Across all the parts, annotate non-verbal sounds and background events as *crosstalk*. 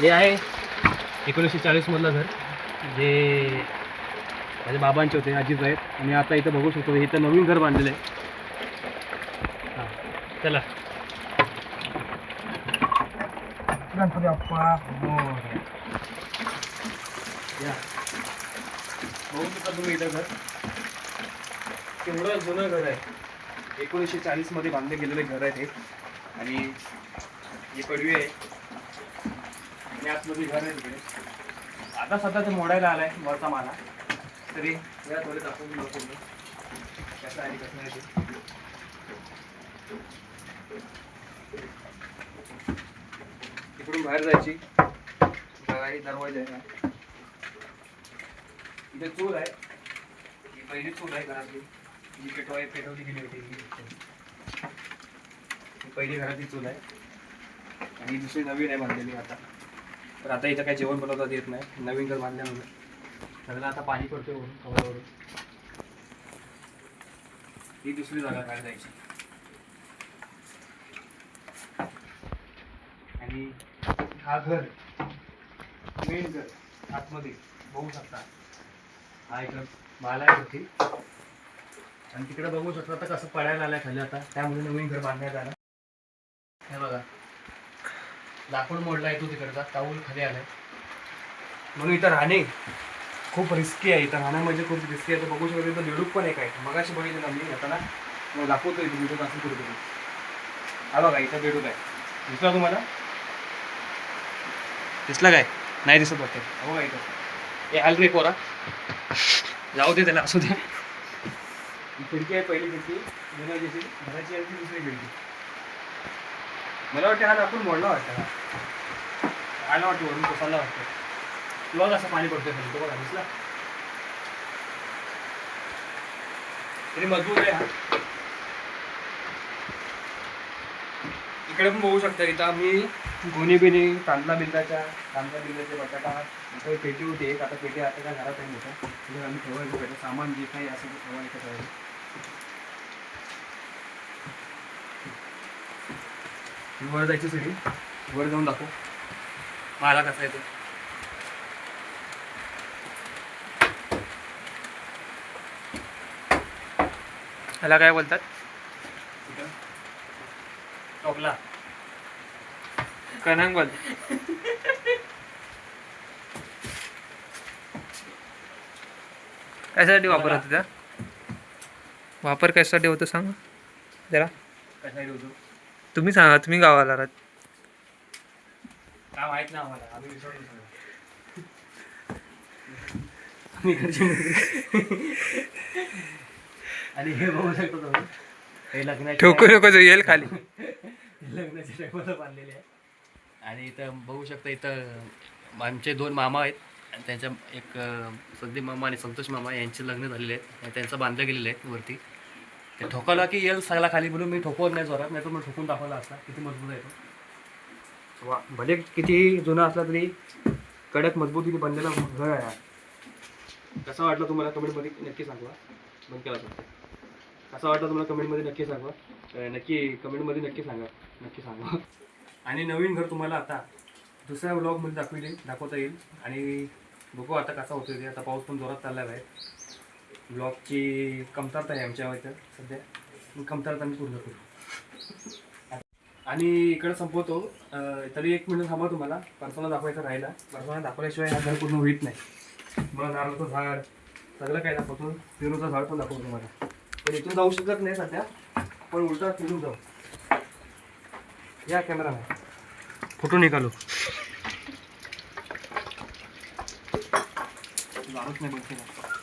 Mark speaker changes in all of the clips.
Speaker 1: हे आहे एकोणीसशे चाळीसमधलं घर. जे माझ्या बाबांचे होते अजित आहेत आणि आता इथं बघू शकतो इथं नवीन घर बांधलेलं आहे. हां चला. गणपती बाप्पा या. बघू शकता तुम्ही इथं घर. केवढं जुनं घर आहे. एकोणीसशे चाळीसमध्ये बांधले गेलेले घर आहे ते. आणि ही पडवी आहे. आणि आतमध्ये घर आहे तिकडे. आता सध्या ते मोडायला आलाय वरचा माला. तरी या थोडे दाखवून दिलं पूर्ण कसं आहे कसं नाही ते. तिकडून बाहेर जायची. बघा दरवाजा आहे. इथे चूल आहे. ही पहिली चूल आहे घरातली. जी पेटवाय पेटवली गेली होती. ही. ही पहिली घरातली चूल आहे. आणि दुसरी नवीन आहे बांधलेली आता. तर आता इथं काही जेवण बनवता येत नाही. नवीन घर बांधल्यामुळे. सगळं आता पाणी पडतोय वरून कवरावरून. ही दुसरी जागा काय जायची आणि हा घर मेन घर आतमध्ये बघू शकता. हा इकडं माला आहे होती आणि तिकडे बघू शकता आता कसं पडायला आलंय खाली आता. त्यामुळे नवीन घर बांधण्यात आलं. हे बघा. लाकूड मोडला आहे तो तिकडचा ताऊल खाली आलाय. म्हणून इथं राहणे खूप रिस्की आहे इथं राहणं म्हणजे खूप रिस्की आहे. तर बघू शकतो इथं लिडूक पण आहे. काय मगाशी बघितलं ना मी येताना मग दाखवतो इथं लिडूक असं कुठे तरी हा बघा इथं बेडूक आहे. दिसला तुम्हाला? दिसला काय? नाही दिसत वाटतं. हो का इथं. हे आल रे पोरा. जाऊ दे त्याला असू दे. ही खिडकी आहे पहिली खिडकी. जुन्या दिवशी घराची आहे ती दुसरी खिडकी. मला वाटतं हा आपण मोडला वाटतं. आला वाटतं वरून कोसाला वाटतं. लोक असं पाणी पडतोय खाली तो बघा दिसला? तरी मजबूत आहे हा. इकडे पण बघू शकता इथं आम्ही गोणी बिनी कांदा बिंदाच्या कांदा बिंदाचे बटाटा काही पेटी होती एक आता पेटी आता काय घरात आहे मोठं. आम्ही ठेवायचं सामान जे काही असं ते ठेवायचं ठेवायचं. वर जायची सिडी वर जाऊन दाखव. मला कसा येतो
Speaker 2: ह्याला काय बोलतात?
Speaker 1: टोपला.
Speaker 2: कणांग बोलतात कशासाठी वापर होतो त्या वापर कशासाठी होतो सांगा जरा.
Speaker 1: कशासाठी होतो?
Speaker 2: तुम्ही सांगा तुम्ही गावाला राहत.
Speaker 1: काय माहीत नाही आम्हाला आम्ही मुलगे. *laughs* आणि हे बघू शकतो तुम्ही हे लग्नाचे
Speaker 2: ठोकू नको जो येईल खाली. *laughs*
Speaker 1: लग्नाच्या टायमाला बांधलेले आहे. आणि इथं बघू शकता इथं आमचे दोन मामा आहेत. आणि त्यांच्या एक अं, संदीप मामा आणि संतोष मामा यांचे लग्न झालेले आहेत. आणि त्यांचं बांधलं गेलेलं आहे वरती. ते ठोकावला की येईल सगळा खाली म्हणून मी ठोकवत नाही जोरात नाही तर मग ठोकून दाखवला असता. किती मजबूत आहे तो. वा भले किती जुना असला तरी कडक मजबूतीने बनलेला घर आहे हा. कसा वाटला तुम्हाला कमेंटमध्ये नक्की सांगा. बंद केला तो. कसा वाटला तुम्हाला कमेंटमध्ये नक्की सांगा. अं, नक्की कमेंटमध्ये नक्की सांगा. नक्की सांगा. आणि नवीन घर तुम्हाला आता दुसऱ्या ब्लॉगमध्ये दाखविले दाखवता येईल. आणि बघू आता कसा होतो ते. आता पाऊस पण जोरात चालला आहे ब्लॉगची कमतरता आहे आमच्या इथं सध्या. कमतरता मी पूर्ण करू आणि इकडं संपवतो. तरी एक मिनिट थांबा तुम्हाला. परसोना दाखवायचं राहिला. परसोना दाखवल्याशिवाय हा घर पूर्ण होईत नाही. मला नारळाचं झाड सगळं काय दाखवतो. पेरूचं झाड पण दाखवतो तुम्हाला. पण इथून जाऊ शकत नाही सध्या. पण उलटा फिरून जाऊ. या कॅमेरा फोटो निकालो. झाडच नाही बंद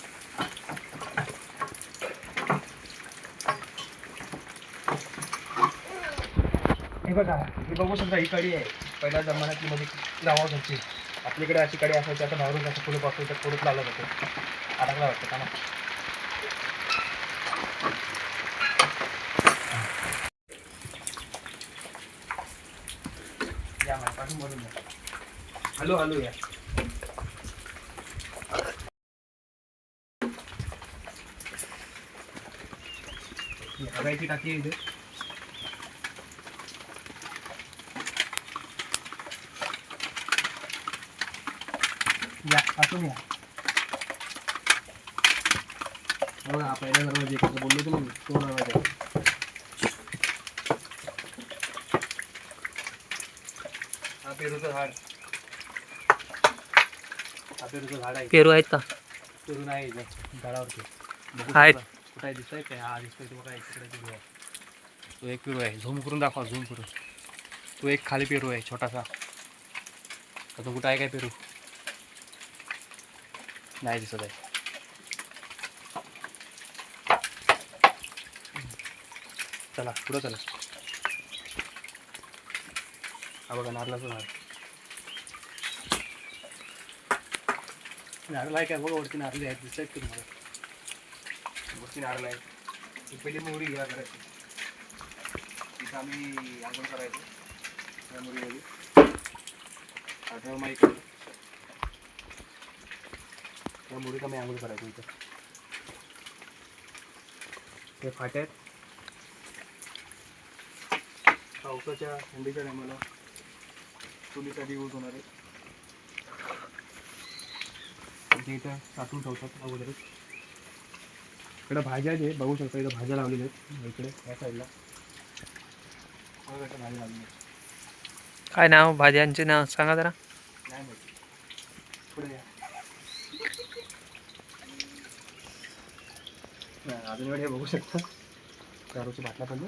Speaker 1: बघा हे बघू शकता ही कडी आहे. पहिल्या जमान्यातली म्हणजे मध्ये गावाकडची आपल्याकडे अशी कडी असायची आता भावरून असं पुढे पासून तर पुढेच लावलं जातं. अडकला वाटतं का ना हॅलो हॅलो या. ही हगायची टाकी या पासून या. हो हा पहिला दरवाजा एकत्र बोललो तुम्ही तो दरवाजा हा पेरूचं झाड. हा पेरूचं झाड आहे.
Speaker 2: पेरू आहेत का?
Speaker 1: पेरू नाही इथं, झाडावरती. बघू
Speaker 2: आहेत.
Speaker 1: शकता. कुठं आहे दिसतंय काय हा दिसतोय तो बघा इकडे पेरू आहे. तो एक पेरू आहे. झूम करून दाखवा झूम करून. तो एक खाली पेरू आहे छोटासा. आता कुठं आहे काय पेरू? नाही दिसत आहे चला पुढं चला हा बघा नारळाचं झाड नारळ आहे काय बघा वरती नारळी आहेत दिसत आहेत तुम्हाला वरती नारळ आहे ही पहिली मोहरी घ्या करायची तिथं आम्ही आंघोळ करायचो त्या मोहरीमध्ये आठवण माहीत त्या मोहरीत आम्ही आंघोळ करायचो इथं. ते फाट्यात पावसाच्या थंडीच्या टायमाला चुलीसाठी यूज होणारे ते इथं साठवून ठेवतात अगोदरच. इकडे भाज्या जे बघू शकता इथं भाज्या लावलेल्या आहेत. इकडे या साईडला भाज्या लावलेल्या आहेत.
Speaker 2: काय नाव? भाज्यांचे नाव सांगा जरा.
Speaker 1: नाही माहिती. पुढे या. अजून वेळ हे बघू शकता. दारूची बाटला पण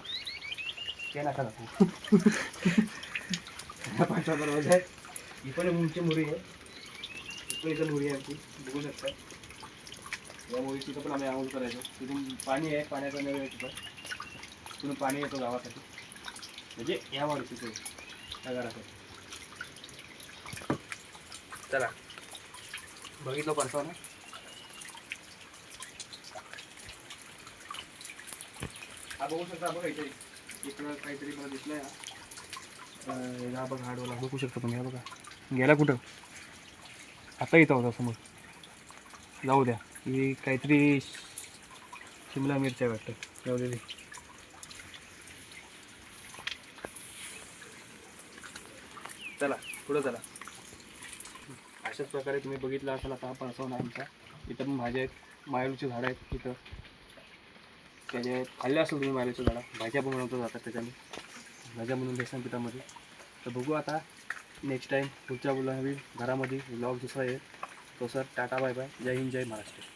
Speaker 1: ते नका दाखवू हा पाचवा दरवाजा आहे इकडे उंची मुरी आहे. इकडे इथं मुरी आहे आमची. बघू शकता. या मुरी तिथं पण आम्ही आंघोळ करायचो. तिथून पाणी आहे पाण्याचा नळ आहे तिथं. तिथून पाणी येतो गावासाठी. म्हणजे या मारू तिथे त्या घरासाठी चला. बघितलं परसा हो ना? हा बघू शकता बघा इथे. इकडं काहीतरी मला हा बघा बघू शकता तुम्ही या बघा. गेला कुठं? आता इथं होता समोर. जाऊ द्या. ही काहीतरी शिमला मिरच्या वाटतं जाऊ दे ते. चला पुढं चला. अशाच प्रकारे तुम्ही बघितलं असाल आता हा परसवणा आमचा. इथं पण भाज्या आहेत. मायरूची झाडं आहेत इथं. त्याचे खाल्ले असेल तुम्ही मायरूच्या झाडा भाज्या पण बनवतो जातात त्याच्याने. भाज्या बनवून बेसन पिठामध्ये. तर बघू आता नेक्स्ट टाईम पुढच्या नवीन घरामध्ये ब्लॉग दुसरा येईल. तो सर टाटा बाय बाय जय हिंद जय महाराष्ट्र.